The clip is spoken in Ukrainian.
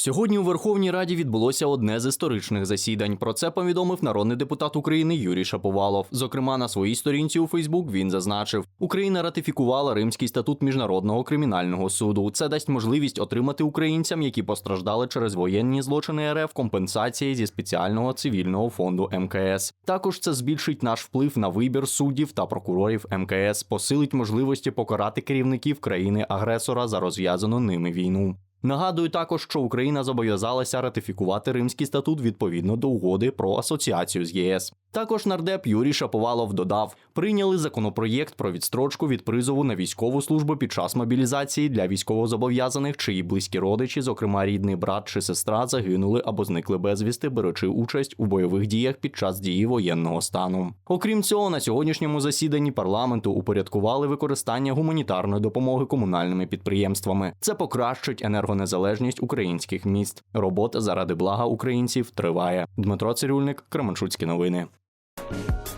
Сьогодні у Верховній Раді відбулося одне з історичних засідань. Про це повідомив народний депутат України Юрій Шаповалов. Зокрема, на своїй сторінці у Фейсбук він зазначив: Україна ратифікувала Римський статут міжнародного кримінального суду. Це дасть можливість отримати українцям, які постраждали через воєнні злочини РФ, компенсації зі спеціального цивільного фонду МКС. Також це збільшить наш вплив на вибір суддів та прокурорів МКС, посилить можливості покарати керівників країни-агресора за розв'язану ними війну. Нагадую також, що Україна зобов'язалася ратифікувати Римський статут відповідно до угоди про асоціацію з ЄС. Також нардеп Юрій Шаповалов додав: прийняли законопроєкт про відстрочку від призову на військову службу під час мобілізації для військовозобов'язаних, чиї близькі родичі, зокрема рідний брат чи сестра, загинули або зникли безвісти, беручи участь у бойових діях під час дії воєнного стану. Окрім цього, на сьогоднішньому засіданні парламенту упорядкували використання гуманітарної допомоги комунальними підприємствами. Це покращить енергонезалежність українських міст. Робота заради блага українців триває. Дмитро Цирюльник, Кременчуцькі новини. Thank you.